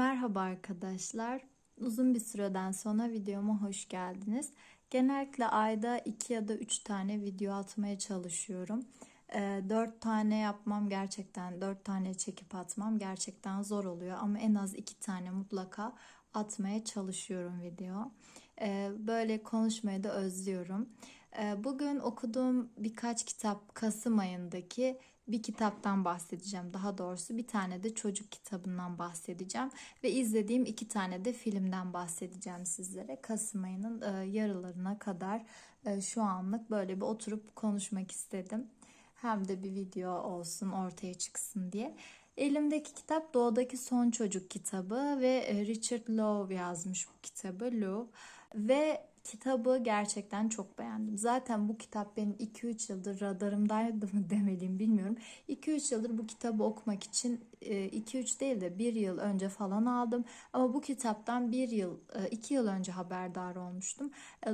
Merhaba arkadaşlar. Uzun bir süreden sonra videoma hoş geldiniz. Genellikle ayda 2 ya da 3 tane video atmaya çalışıyorum. 4 tane yapmam gerçekten 4 tane çekip atmam gerçekten zor oluyor ama en az 2 tane mutlaka atmaya çalışıyorum video. Ee, Böyle konuşmayı da özlüyorum. Ee, Bugün okuduğum birkaç kitap Kasım ayındaki bir kitaptan bahsedeceğim. Daha doğrusu bir tane de çocuk kitabından bahsedeceğim. Ve izlediğim iki tane de filmden bahsedeceğim sizlere. Kasım ayının e, yarılarına kadar e, şu anlık böyle bir oturup konuşmak istedim. Hem de bir video olsun ortaya çıksın diye. Elimdeki kitap Doğadaki Son Çocuk kitabı ve e, Richard Lowe yazmış bu kitabı. Lowe ve kitabı gerçekten çok beğendim. Zaten bu kitap benim 2-3 yıldır radarımdaydı mı demeliyim bilmiyorum. 2-3 yıldır bu kitabı okumak için 2-3 değil de 1 yıl önce falan aldım. Ama bu kitaptan 1 yıl, 2 yıl önce haberdar olmuştum.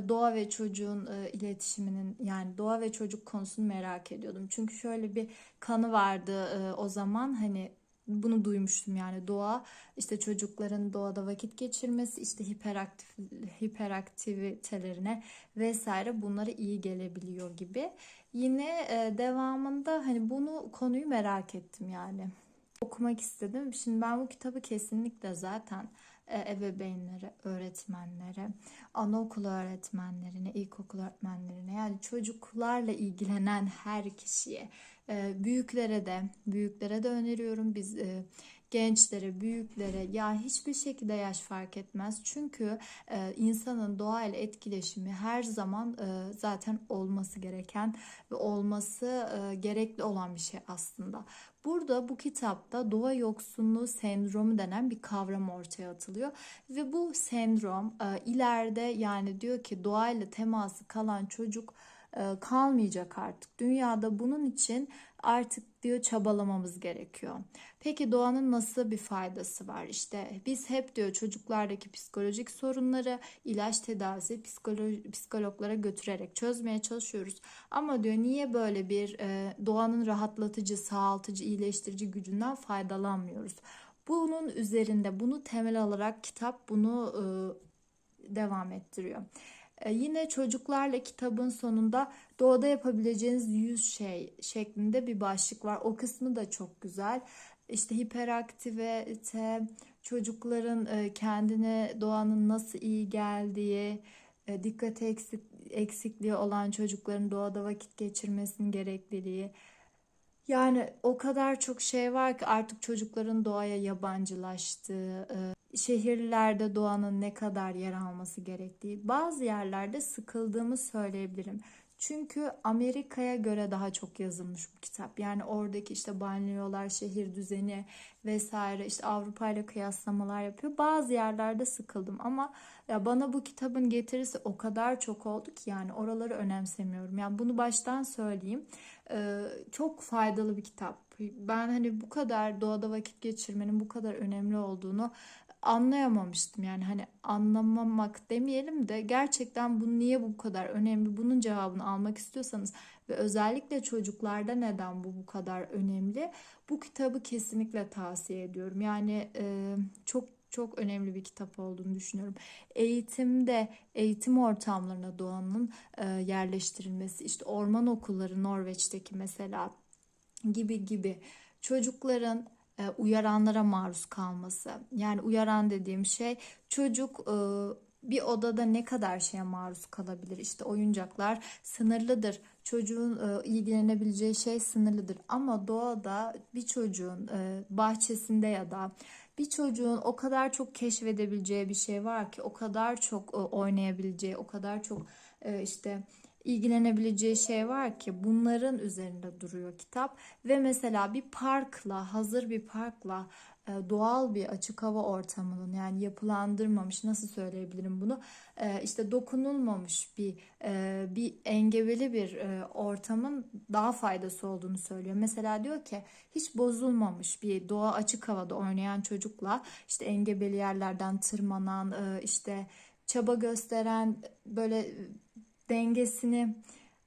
Doğa ve çocuğun iletişiminin yani doğa ve çocuk konusunu merak ediyordum. Çünkü şöyle bir kanı vardı o zaman hani bunu duymuştum yani doğa işte çocukların doğada vakit geçirmesi işte hiperaktif hiperaktivitelerine vesaire bunlara iyi gelebiliyor gibi. Yine devamında hani bunu konuyu merak ettim yani. Okumak istedim. Şimdi ben bu kitabı kesinlikle zaten e, ebeveynlere, öğretmenlere, anaokulu öğretmenlerine, ilkokul öğretmenlerine yani çocuklarla ilgilenen her kişiye, e, büyüklere de, büyüklere de öneriyorum. Biz e, gençlere, büyüklere ya hiçbir şekilde yaş fark etmez. Çünkü e, insanın doğayla etkileşimi her zaman e, zaten olması gereken ve olması e, gerekli olan bir şey aslında. Burada bu kitapta doğa yoksunluğu sendromu denen bir kavram ortaya atılıyor ve bu sendrom e, ileride yani diyor ki doğayla teması kalan çocuk kalmayacak artık. Dünyada bunun için artık diyor çabalamamız gerekiyor. Peki doğanın nasıl bir faydası var? İşte biz hep diyor çocuklardaki psikolojik sorunları ilaç tedavisi psikolo- psikologlara götürerek çözmeye çalışıyoruz. Ama diyor niye böyle bir e, doğanın rahatlatıcı, sağaltıcı, iyileştirici gücünden faydalanmıyoruz? Bunun üzerinde bunu temel alarak kitap bunu e, devam ettiriyor. E, yine çocuklarla kitabın sonunda doğada yapabileceğiniz 100 şey şeklinde bir başlık var. O kısmı da çok güzel. İşte hiperaktivite, çocukların e, kendine doğanın nasıl iyi geldiği, e, dikkat eksik, eksikliği olan çocukların doğada vakit geçirmesinin gerekliliği. Yani o kadar çok şey var ki artık çocukların doğaya yabancılaştığı, şehirlerde doğanın ne kadar yer alması gerektiği, bazı yerlerde sıkıldığımı söyleyebilirim. Çünkü Amerika'ya göre daha çok yazılmış bu kitap. Yani oradaki işte banliyöler, şehir düzeni vesaire işte Avrupa ile kıyaslamalar yapıyor. Bazı yerlerde sıkıldım ama ya bana bu kitabın getirisi o kadar çok oldu ki yani oraları önemsemiyorum. Yani bunu baştan söyleyeyim. Ee, çok faydalı bir kitap. Ben hani bu kadar doğada vakit geçirmenin bu kadar önemli olduğunu anlayamamıştım. Yani hani anlamamak demeyelim de gerçekten bu niye bu kadar önemli bunun cevabını almak istiyorsanız ve özellikle çocuklarda neden bu bu kadar önemli bu kitabı kesinlikle tavsiye ediyorum. Yani e, çok çok önemli bir kitap olduğunu düşünüyorum. Eğitimde, eğitim ortamlarına doğanın e, yerleştirilmesi, işte orman okulları Norveç'teki mesela gibi gibi çocukların e, uyaranlara maruz kalması. Yani uyaran dediğim şey çocuk e, bir odada ne kadar şeye maruz kalabilir? İşte oyuncaklar sınırlıdır. Çocuğun e, ilgilenebileceği şey sınırlıdır. Ama doğada bir çocuğun bahçesinde ya da bir çocuğun o kadar çok keşfedebileceği bir şey var ki o kadar çok oynayabileceği, o kadar çok işte ilgilenebileceği şey var ki bunların üzerinde duruyor kitap ve mesela bir parkla hazır bir parkla e, doğal bir açık hava ortamının yani yapılandırmamış nasıl söyleyebilirim bunu e, işte dokunulmamış bir e, bir engebeli bir ortamın daha faydası olduğunu söylüyor. Mesela diyor ki hiç bozulmamış bir doğa açık havada oynayan çocukla işte engebeli yerlerden tırmanan işte çaba gösteren böyle dengesini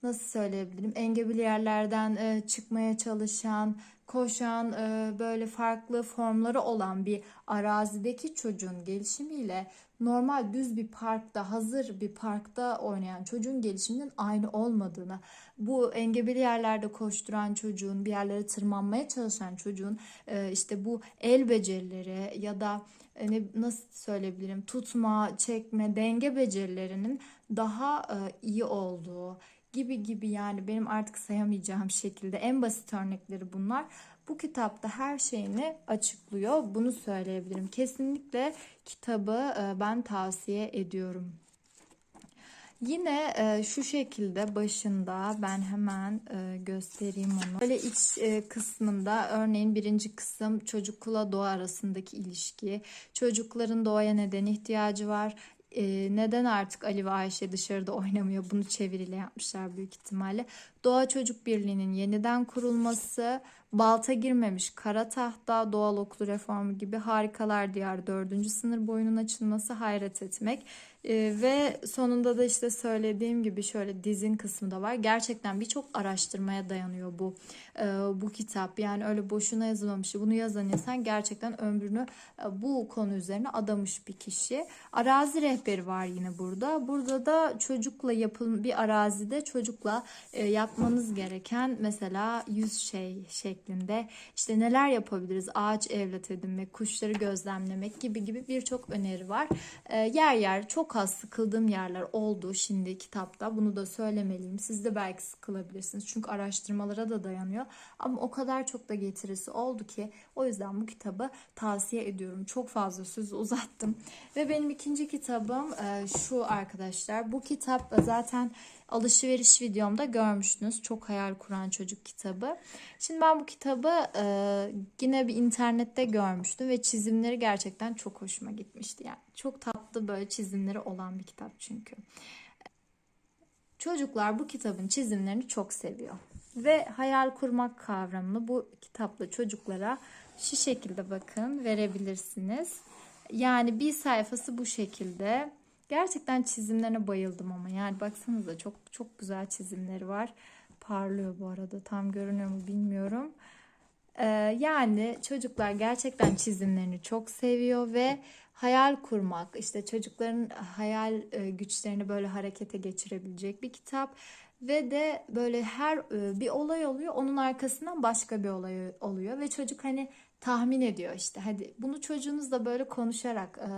nasıl söyleyebilirim? Engebeli yerlerden e, çıkmaya çalışan, koşan, e, böyle farklı formları olan bir arazideki çocuğun gelişimiyle normal düz bir parkta, hazır bir parkta oynayan çocuğun gelişiminin aynı olmadığını, bu engebeli yerlerde koşturan çocuğun, bir yerlere tırmanmaya çalışan çocuğun e, işte bu el becerileri ya da ne, nasıl söyleyebilirim tutma, çekme, denge becerilerinin daha e, iyi olduğu gibi gibi yani benim artık sayamayacağım şekilde en basit örnekleri bunlar. Bu kitapta her şeyini açıklıyor. Bunu söyleyebilirim. Kesinlikle kitabı e, ben tavsiye ediyorum. Yine e, şu şekilde başında ben hemen e, göstereyim onu. Böyle iç e, kısmında örneğin birinci kısım çocukla doğa arasındaki ilişki. Çocukların doğaya neden ihtiyacı var? E, neden artık Ali ve Ayşe dışarıda oynamıyor? Bunu çeviriyle yapmışlar büyük ihtimalle. Doğa Çocuk Birliği'nin yeniden kurulması, balta girmemiş kara tahta, doğal okul reformu gibi harikalar diyar dördüncü sınır boyunun açılması hayret etmek. Ee, ve sonunda da işte söylediğim gibi şöyle dizin kısmı da var. Gerçekten birçok araştırmaya dayanıyor bu e, bu kitap. Yani öyle boşuna yazılmamış. Bunu yazan insan gerçekten ömrünü e, bu konu üzerine adamış bir kişi. Arazi rehberi var yine burada. Burada da çocukla yapılmış bir arazide çocukla e, yapmanız gereken mesela yüz şey şeklinde işte neler yapabiliriz? Ağaç evlat edinmek, kuşları gözlemlemek gibi gibi birçok öneri var. Yer yer çok az sıkıldığım yerler oldu şimdi kitapta. Bunu da söylemeliyim. Siz de belki sıkılabilirsiniz. Çünkü araştırmalara da dayanıyor. Ama o kadar çok da getirisi oldu ki o yüzden bu kitabı tavsiye ediyorum. Çok fazla sözü uzattım. Ve benim ikinci kitabım e, şu arkadaşlar. Bu kitap zaten alışveriş videomda görmüştünüz. Çok hayal kuran çocuk kitabı. Şimdi ben bu kitabı e, yine bir internette görmüştüm ve çizimleri gerçekten çok hoşuma gitmişti. Yani çok tatlı böyle çizimleri olan bir kitap çünkü. Çocuklar bu kitabın çizimlerini çok seviyor. Ve hayal kurmak kavramını bu kitapla çocuklara şu şekilde bakın verebilirsiniz. Yani bir sayfası bu şekilde. Gerçekten çizimlerine bayıldım ama yani baksanıza çok çok güzel çizimleri var. Parlıyor bu arada tam görünüyor mu bilmiyorum. Ee, yani çocuklar gerçekten çizimlerini çok seviyor ve hayal kurmak işte çocukların hayal e, güçlerini böyle harekete geçirebilecek bir kitap ve de böyle her e, bir olay oluyor onun arkasından başka bir olay oluyor ve çocuk hani tahmin ediyor işte hadi bunu çocuğunuzla böyle konuşarak e,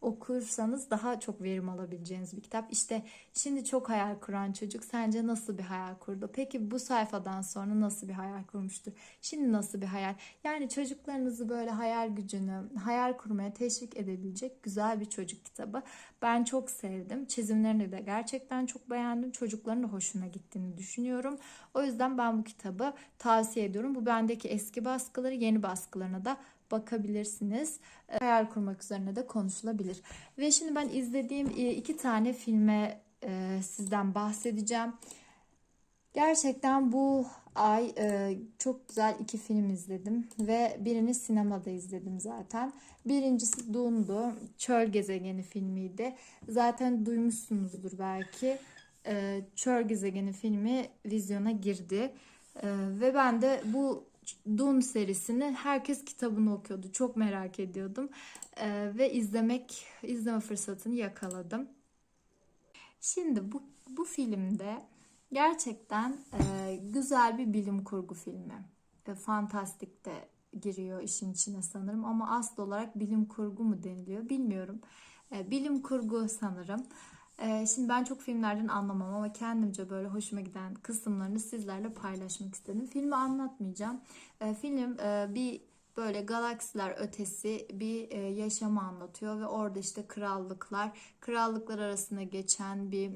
okursanız daha çok verim alabileceğiniz bir kitap. İşte şimdi çok hayal kuran çocuk sence nasıl bir hayal kurdu? Peki bu sayfadan sonra nasıl bir hayal kurmuştur? Şimdi nasıl bir hayal? Yani çocuklarınızı böyle hayal gücünü, hayal kurmaya teşvik edebilecek güzel bir çocuk kitabı. Ben çok sevdim. Çizimlerini de gerçekten çok beğendim. Çocukların da hoşuna gittiğini düşünüyorum. O yüzden ben bu kitabı tavsiye ediyorum. Bu bendeki eski baskıları yeni baskılarına da bakabilirsiniz. E, hayal kurmak üzerine de konuşulabilir. Ve şimdi ben izlediğim e, iki tane filme e, sizden bahsedeceğim. Gerçekten bu ay çok güzel iki film izledim ve birini sinemada izledim zaten. Birincisi Dune'du. Çöl Gezegeni filmiydi. Zaten duymuşsunuzdur belki. Çöl Gezegeni filmi vizyona girdi. Ve ben de bu Dune serisini herkes kitabını okuyordu. Çok merak ediyordum. Ee, ve izlemek, izleme fırsatını yakaladım. Şimdi bu, bu filmde gerçekten e, güzel bir bilim kurgu filmi. E, fantastik de giriyor işin içine sanırım ama asıl olarak bilim kurgu mu deniliyor bilmiyorum. E, bilim kurgu sanırım. Ee, şimdi ben çok filmlerden anlamam ama kendimce böyle hoşuma giden kısımlarını sizlerle paylaşmak istedim. Filmi anlatmayacağım. Ee, film e, bir böyle galaksiler ötesi bir e, yaşamı anlatıyor ve orada işte krallıklar, krallıklar arasında geçen bir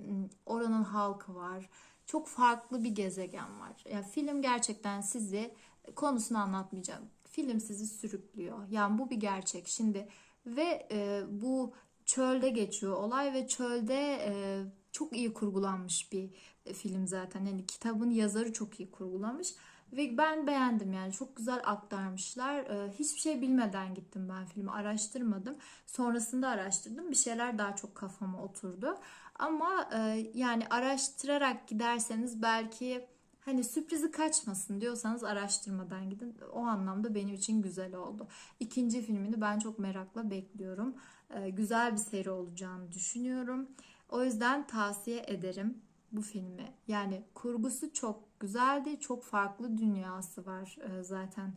oranın halkı var. Çok farklı bir gezegen var. Yani film gerçekten sizi konusunu anlatmayacağım. Film sizi sürüklüyor. Yani bu bir gerçek. Şimdi ve e, bu çölde geçiyor olay ve çölde e, çok iyi kurgulanmış bir film zaten. Yani kitabın yazarı çok iyi kurgulamış ve ben beğendim yani çok güzel aktarmışlar. E, hiçbir şey bilmeden gittim ben filmi araştırmadım. Sonrasında araştırdım. Bir şeyler daha çok kafama oturdu. Ama e, yani araştırarak giderseniz belki Hani sürprizi kaçmasın diyorsanız araştırmadan gidin. O anlamda benim için güzel oldu. İkinci filmini ben çok merakla bekliyorum. Ee, güzel bir seri olacağını düşünüyorum. O yüzden tavsiye ederim bu filmi. Yani kurgusu çok güzeldi. Çok farklı dünyası var e, zaten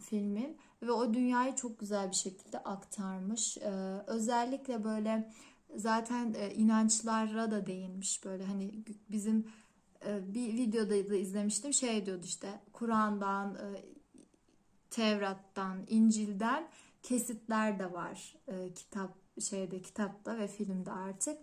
filmin ve o dünyayı çok güzel bir şekilde aktarmış. Ee, özellikle böyle zaten e, inançlara da değinmiş böyle hani bizim e, bir videoda da izlemiştim şey diyordu işte Kur'an'dan, e, Tevrat'tan, İncil'den kesitler de var e, kitap şeyde kitapta ve filmde artık.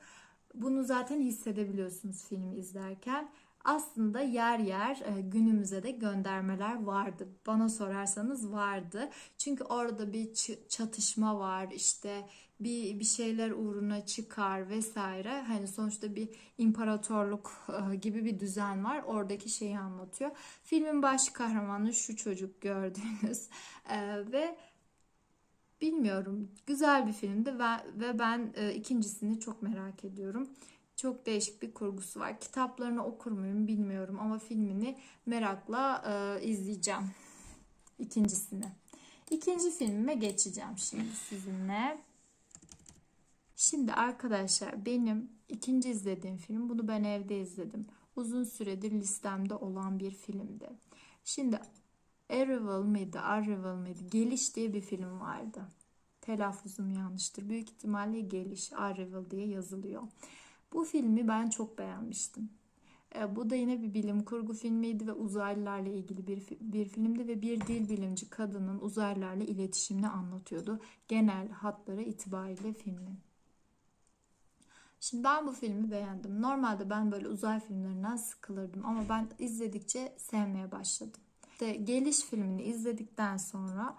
Bunu zaten hissedebiliyorsunuz filmi izlerken. Aslında yer yer e, günümüze de göndermeler vardı. Bana sorarsanız vardı. Çünkü orada bir çatışma var. işte bir bir şeyler uğruna çıkar vesaire. Hani sonuçta bir imparatorluk e, gibi bir düzen var. Oradaki şeyi anlatıyor. Filmin baş kahramanı şu çocuk gördüğünüz e, ve bilmiyorum güzel bir filmdi ve ve ben e, ikincisini çok merak ediyorum. Çok değişik bir kurgusu var. Kitaplarını okur muyum bilmiyorum ama filmini merakla e, izleyeceğim. İkincisini. İkinci filmime geçeceğim şimdi sizinle. Şimdi arkadaşlar benim ikinci izlediğim film bunu ben evde izledim. Uzun süredir listemde olan bir filmdi. Şimdi Arrival mıydı, Arrival mıydı? Geliş diye bir film vardı. Telaffuzum yanlıştır. Büyük ihtimalle Geliş, Arrival diye yazılıyor. Bu filmi ben çok beğenmiştim. E, bu da yine bir bilim kurgu filmiydi ve uzaylılarla ilgili bir, bir filmdi ve bir dil bilimci kadının uzaylılarla iletişimini anlatıyordu. Genel hatları itibariyle filmin. Şimdi ben bu filmi beğendim. Normalde ben böyle uzay filmlerinden sıkılırdım ama ben izledikçe sevmeye başladım. İşte Geliş filmini izledikten sonra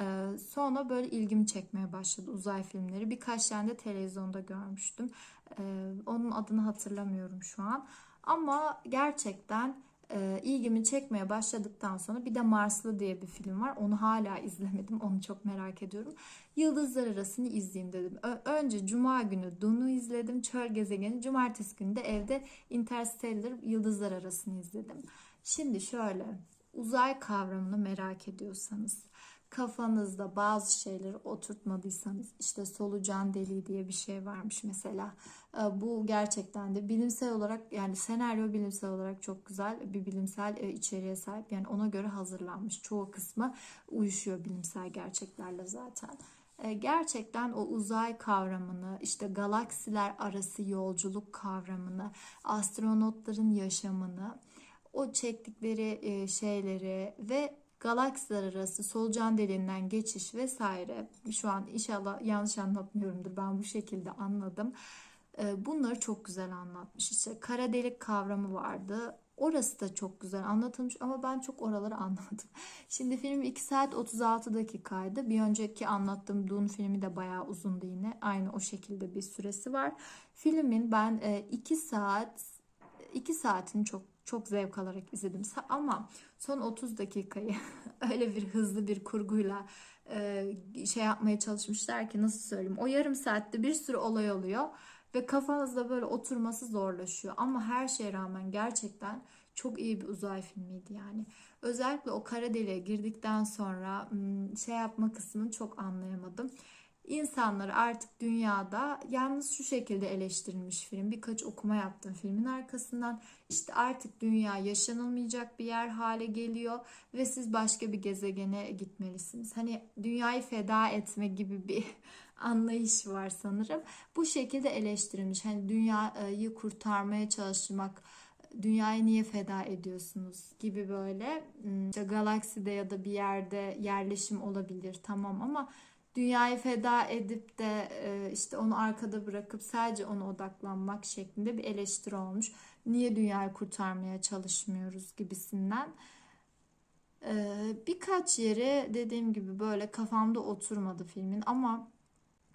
e, sonra böyle ilgimi çekmeye başladı uzay filmleri. Birkaç tane de televizyonda görmüştüm. E, onun adını hatırlamıyorum şu an. Ama gerçekten e, ilgimi çekmeye başladıktan sonra bir de Marslı diye bir film var. Onu hala izlemedim. Onu çok merak ediyorum. Yıldızlar Arası'nı izleyeyim dedim. Ö- önce Cuma günü Dune'u izledim. Çöl gezegeni. Cumartesi günü de evde Interstellar Yıldızlar Arası'nı izledim. Şimdi şöyle uzay kavramını merak ediyorsanız kafanızda bazı şeyleri oturtmadıysanız işte solucan deliği diye bir şey varmış mesela. Ee, bu gerçekten de bilimsel olarak yani senaryo bilimsel olarak çok güzel bir bilimsel e, içeriğe sahip. Yani ona göre hazırlanmış. Çoğu kısmı uyuşuyor bilimsel gerçeklerle zaten ee, gerçekten o uzay kavramını, işte galaksiler arası yolculuk kavramını, astronotların yaşamını, o çektikleri e, şeyleri ve galaksiler arası solucan deliğinden geçiş vesaire şu an inşallah yanlış anlatmıyorumdur ben bu şekilde anladım. Ee, bunları çok güzel anlatmış. İşte kara delik kavramı vardı. Orası da çok güzel anlatılmış ama ben çok oraları anladım. Şimdi film 2 saat 36 dakikaydı. Bir önceki anlattığım Dune filmi de bayağı uzundu yine. Aynı o şekilde bir süresi var. Filmin ben 2 e, saat 2 saatini çok çok zevk alarak izledim. Ama son 30 dakikayı öyle bir hızlı bir kurguyla e, şey yapmaya çalışmışlar ki nasıl söyleyeyim. O yarım saatte bir sürü olay oluyor ve kafanızda böyle oturması zorlaşıyor. Ama her şeye rağmen gerçekten çok iyi bir uzay filmiydi yani. Özellikle o kara deliğe girdikten sonra şey yapma kısmını çok anlayamadım. İnsanları artık dünyada yalnız şu şekilde eleştirilmiş film. Birkaç okuma yaptım filmin arkasından. İşte artık dünya yaşanılmayacak bir yer hale geliyor ve siz başka bir gezegene gitmelisiniz. Hani dünyayı feda etme gibi bir anlayış var sanırım. Bu şekilde eleştirilmiş. Hani dünyayı kurtarmaya çalışmak dünyayı niye feda ediyorsunuz gibi böyle hmm, işte galakside ya da bir yerde yerleşim olabilir tamam ama dünyayı feda edip de e, işte onu arkada bırakıp sadece ona odaklanmak şeklinde bir eleştiri olmuş. Niye dünyayı kurtarmaya çalışmıyoruz gibisinden. E, birkaç yeri dediğim gibi böyle kafamda oturmadı filmin ama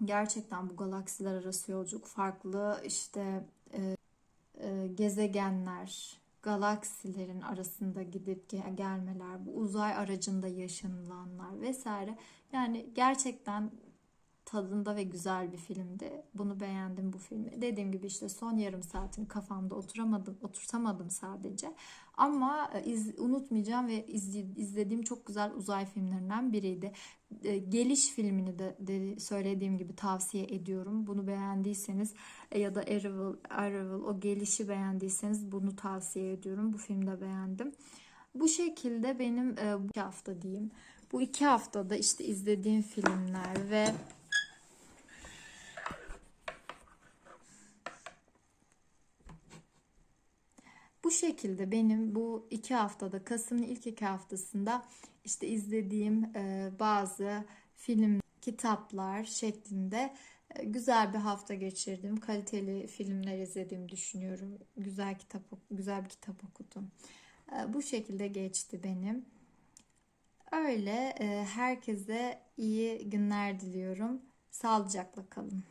gerçekten bu galaksiler arası yolculuk farklı işte e, gezegenler, galaksilerin arasında gidip gelmeler, bu uzay aracında yaşanılanlar vesaire. Yani gerçekten tadında ve güzel bir filmdi. Bunu beğendim bu filmi. Dediğim gibi işte son yarım saatini kafamda oturamadım, oturtamadım sadece. Ama e, iz, unutmayacağım ve izle- izlediğim çok güzel uzay filmlerinden biriydi. E, Geliş filmini de, de söylediğim gibi tavsiye ediyorum. Bunu beğendiyseniz e, ya da Arrival, Arrival o gelişi beğendiyseniz bunu tavsiye ediyorum. Bu filmi de beğendim. Bu şekilde benim bu hafta diyeyim. Bu iki haftada işte izlediğim filmler ve Bu şekilde benim bu iki haftada Kasım'ın ilk iki haftasında işte izlediğim e, bazı film, kitaplar şeklinde e, güzel bir hafta geçirdim. Kaliteli filmler izlediğimi düşünüyorum. Güzel kitap, güzel bir kitap okudum. E, bu şekilde geçti benim. Öyle herkese iyi günler diliyorum. Sağlıcakla kalın.